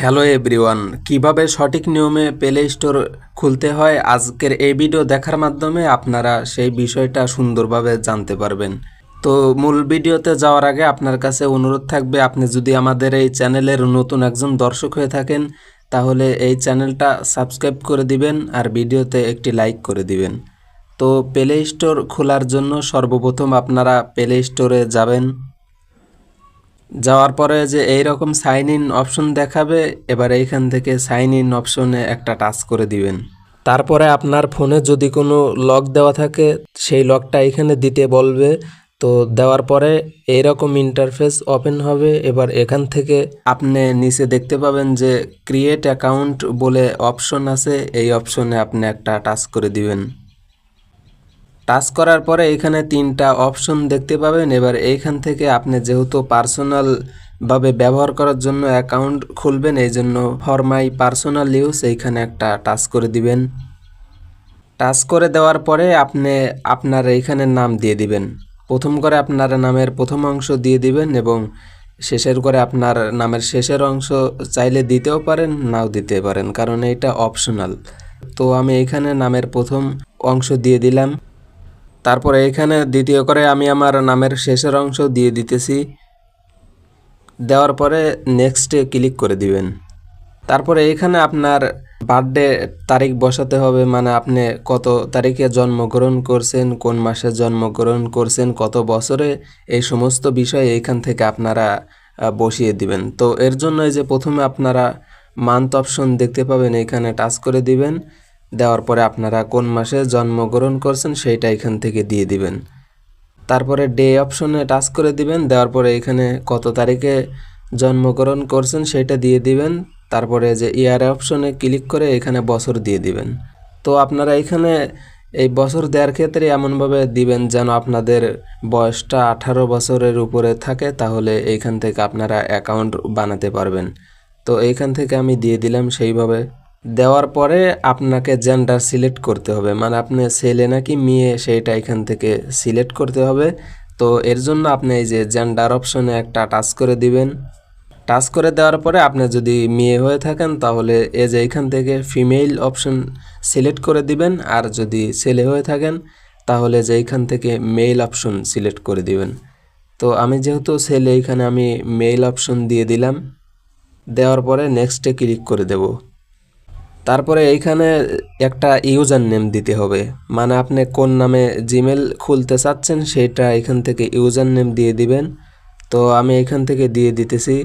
Hello everyone কীভাবে সঠিক নিয়মে প্লে স্টোর খুলতে হয়? আজকের এই ভিডিও দেখার মাধ্যমে আপনারা সেই বিষয়টা সুন্দরভাবে জানতে পারবেন। তো মূল ভিডিওতে যাওয়ার আগে আপনার কাছে অনুরোধ থাকবে, আপনি যদি আমাদের এই চ্যানেলের নতুন একজন দর্শক হয়ে থাকেন, তাহলে এই চ্যানেলটা সাবস্ক্রাইব করে দিবেন আর ভিডিওতে একটি লাইক করে দিবেন। তো প্লে স্টোর খোলার জন্য সর্বপ্রথম আপনারা প্লে স্টোরে যাবেন। যাওয়ার পরে যে এই রকম সাইন ইন অপশন দেখাবে, এবার এইখান থেকে সাইন ইন অপশনে একটা টাচ করে দিবেন। তারপরে আপনার ফোনে যদি কোনো লক দেওয়া থাকে, সেই লকটা এখানে দিতে বলবে। তো দেওয়ার পরে এইরকম ইন্টারফেস ওপেন হবে। এবার এখান থেকে আপনি নিচে দেখতে পাবেন যে ক্রিয়েট অ্যাকাউন্ট বলে অপশন আছে। এই অপশনে আপনি একটা টাচ করে দিবেন। টাচ করার পরে এখানে তিনটা অপশন দেখতে পাবেন। এবার এইখান থেকে আপনি যেহেতু পার্সোনাল ভাবে ব্যবহার করার জন্য অ্যাকাউন্ট খুলবেন, এই জন্য ফর মাই পার্সোনাল ইউজ এইখানে একটা টাচ করে দিবেন। টাচ করে দেওয়ার পরে আপনি আপনার এইখানে নাম দিয়ে দিবেন। প্রথম করে আপনার নামের প্রথম অংশ দিয়ে দিবেন এবং শেষের করে আপনার নামের শেষের অংশ চাইলে দিতেও পারেন, নাও দিতে পারেন, কারণ এটা অপশনাল। তো আমি এখানে নামের প্রথম অংশ দিয়ে দিলাম। তারপরে এখানে দ্বিতীয় করে আমি আমার নামের শেষের অংশ দিয়ে দিতেছি। দেওয়ার পরে নেক্সটে ক্লিক করে দিবেন। তারপরে এখানে আপনার বার্থডে তারিখ বসাতে হবে মানে আপনি কত তারিখে জন্মগ্রহণ করছেন, কোন মাসে জন্মগ্রহণ করছেন, কত বছরে, এই সমস্ত বিষয় এইখান থেকে আপনারা বসিয়ে দিবেন। তো এর জন্য যে প্রথমে আপনারা মান্থ অপশন দেখতে পাবেন, এখানে টাচ করে দিবেন। দেওয়ার পরে আপনারা কোন মাসে জন্মগ্রহণ করছেন সেইটা এখান থেকে দিয়ে দিবেন। তারপরে ডে অপশনে টাচ করে দিবেন, দেওয়ার পরে এখানে কত তারিখে জন্মগ্রহণ করছেন সেটা দিয়ে দিবেন, তারপরে যে ইয়ার অপশনে ক্লিক করে এখানে বছর দিয়ে দিবেন। তো আপনারা এখানে এই বছর দেওয়ার ক্ষেত্রে এমনভাবে দিবেন যেন আপনাদের বয়সটা আঠারো বছরের উপরে থাকে, তাহলে এইখান থেকে আপনারা অ্যাকাউন্ট বানাতে পারবেন। তো এইখান থেকে আমি দিয়ে দিলাম সেইভাবে। দেওয়ার পরে আপনাকে জেন্ডার সিলেক্ট করতে হবে। মানে আপনি ছেলে নাকি মেয়ে সেইটা এখান থেকে সিলেক্ট করতে হবে। তো এর জন্য আপনি এই যে জেন্ডার অপশনে একটা টাচ করে দিবেন। টাচ করে দেওয়ার পরে আপনি যদি মেয়ে হয়ে থাকেন, তাহলে এ যে এখান থেকে ফিমেল অপশন সিলেক্ট করে দিবেন। আর যদি ছেলে হয়ে থাকেন, তাহলে যে এইখান থেকে মেল অপশন সিলেক্ট করে দিবেন। তো আমি যেহেতু ছেলে, এখানে আমি মেল অপশন দিয়ে দিলাম। দেওয়ার পরে নেক্সটে ক্লিক করে দেব। তারপরে এইখানে একটা ইউজার নেম দিতে হবে। মানে আপনি কোন নামে জিমেল খুলতে চাচ্ছেন সেটা এখান থেকে ইউজার নেম দিয়ে দিবেন। তো আমি এখান থেকে দিয়ে দিতেছি।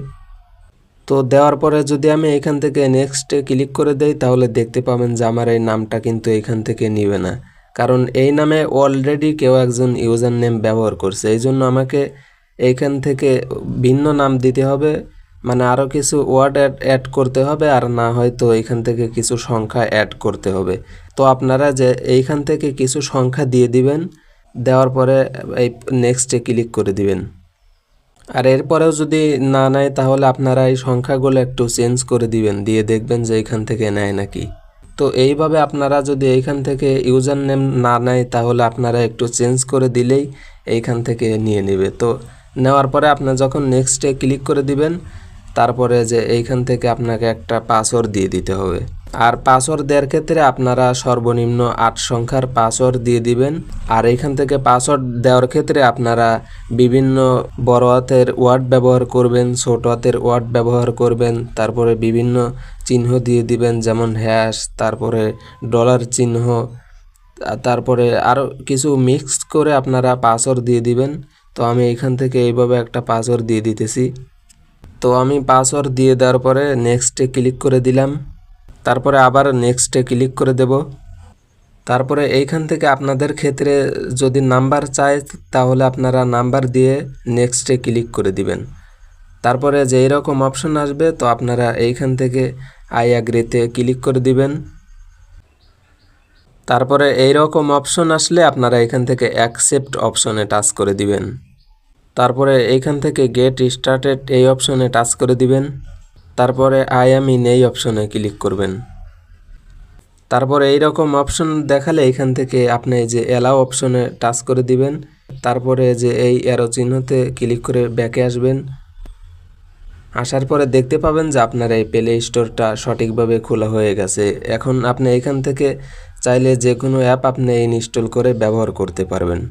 তো দেওয়ার পরে যদি আমি এখান থেকে নেক্সটে ক্লিক করে দেই, তাহলে দেখতে পাবেন যে আমার এই নামটা কিন্তু এখান থেকে নিবে না। কারণ এই নামে অলরেডি কেউ একজন ইউজার নেম ব্যবহার করছে। এই জন্য আমাকে এইখান থেকে ভিন্ন নাম দিতে হবে। মানে আরও কিছু ওয়ার্ড অ্যাড অ্যাড করতে হবে আর না হয়তো এইখান থেকে কিছু সংখ্যা অ্যাড করতে হবে। তো আপনারা যে এইখান থেকে কিছু সংখ্যা দিয়ে দিবেন, দেওয়ার পরে এই নেক্সটে ক্লিক করে দিবেন। আর এরপরেও যদি না নেয়, তাহলে আপনারা এই সংখ্যাগুলো একটু চেঞ্জ করে দিবেন, দিয়ে দেখবেন যে এখান থেকে নেয় নাকি। তো এইভাবে আপনারা যদি এইখান থেকে ইউজার নেম না নেয়, তাহলে আপনারা একটু চেঞ্জ করে দিলেই এইখান থেকে নিয়ে নেবে। তো নেওয়ার পরে আপনার যখন নেক্সটে ক্লিক করে দিবেন তারপরে যে এইখান থেকে আপনাকে একটা পাসওয়ার্ড দিয়ে দিতে হবে। আর পাসওয়ার্ড দেওয়ার ক্ষেত্রে আপনারা সর্বনিম্ন আট সংখ্যার পাসওয়ার্ড দিয়ে দিবেন। আর এইখান থেকে পাসওয়ার্ড দেওয়ার ক্ষেত্রে আপনারা বিভিন্ন বড় হাতের ওয়ার্ড ব্যবহার করবেন, ছোট হাতের ওয়ার্ড ব্যবহার করবেন, তারপরে বিভিন্ন চিহ্ন দিয়ে দিবেন, যেমন হ্যাশ তারপরে ডলার চিহ্ন তারপরে আরও কিছু মিক্স করে আপনারা পাসওয়ার্ড দিয়ে দিবেন। তো আমি এখান থেকে এইভাবে একটা পাসওয়ার্ড দিয়ে দিতেছি। তো আমি পাসওয়ার্ড দিয়ে দেওয়ার পরে নেক্সটে ক্লিক করে দিলাম। তারপরে আবার নেক্সটে ক্লিক করে দেব। তারপরে এইখান থেকে আপনাদের ক্ষেত্রে যদি নাম্বার চায়, তাহলে আপনারা নাম্বার দিয়ে নেক্সটে ক্লিক করে দিবেন। তারপরে যে এরকম অপশন আসবে, তো আপনারা এইখান থেকে আই অ্যাগ্রিতে ক্লিক করে দিবেন। তারপরে এইরকম অপশন আসলে আপনারা এখান থেকে অ্যাকসেপ্ট অপশনে টাচ করে দিবেন। তারপরে এইখান থেকে গেট স্টার্টেড এই অপশনে টাচ করে দিবেন। তারপরে আই এম ইন এই অপশনে ক্লিক করবেন। তারপরে এইরকম অপশন দেখালে এখান থেকে আপনি এই যে অ্যালাও অপশনে টাচ করে দিবেন। তারপরে যে এই অ্যারো চিহ্নতে ক্লিক করে ব্যাকে আসবেন। আসার পরে দেখতে পাবেন যে আপনার এই প্লে স্টোরটা সঠিকভাবে খোলা হয়ে গেছে। এখন আপনি এখান থেকে চাইলে যে কোনো অ্যাপ আপনি ইনস্টল করে ব্যবহার করতে পারবেন।